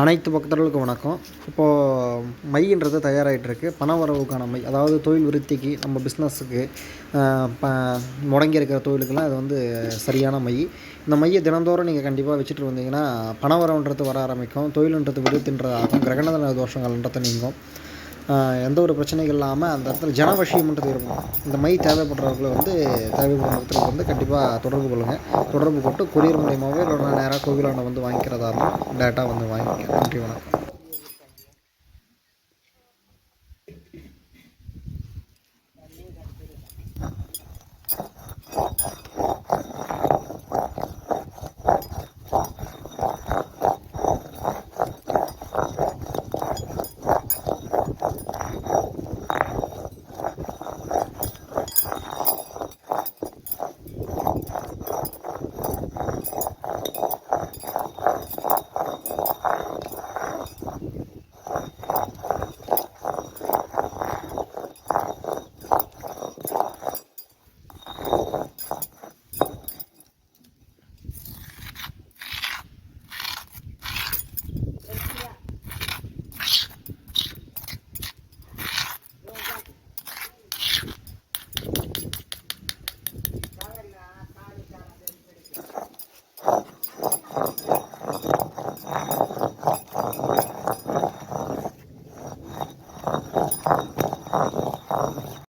அனைத்து பக்தர்களுக்கும் வணக்கம். இப்போது மைன்றது தயாராகிட்டுருக்கு பணவரவுக்கான பண வரவுக்கான மை அதாவது தொழில் விருத்திக்கு நம்ம பிஸ்னஸுக்கு ப முடங்கி இருக்கிற தொழிலுக்கெல்லாம் இது வந்து சரியான மை. இந்த மையை தினந்தோறும் நீங்கள் கண்டிப்பாக வச்சுட்டு வந்தீங்கன்னா பண வரவுன்றது வர ஆரம்பிக்கும். தொழிலுன்றது விருத்தின்றதாகும் கிரகணதன தோஷங்கள்ன்றது நீங்கும். எந்த ஒரு பிரச்சனைகள் இல்லாமல் அந்த இடத்துல ஜனவசியம்ன்றது இருக்கும் இந்த மை தேவைப்படுறவங்களை வந்து தேவைப்படுற இடத்துல வந்து கண்டிப்பாக தொடர்பு கொள்ளுங்கள் தொடர்பு கொண்டு கொரியர் மூலியமாகவே இல்லை நேராக கோவிலாண்ட வந்து வாங்கிக்கிறதா இருந்தால் டேரெக்டாக வந்து வாங்கிக்க நன்றி வணக்கம்.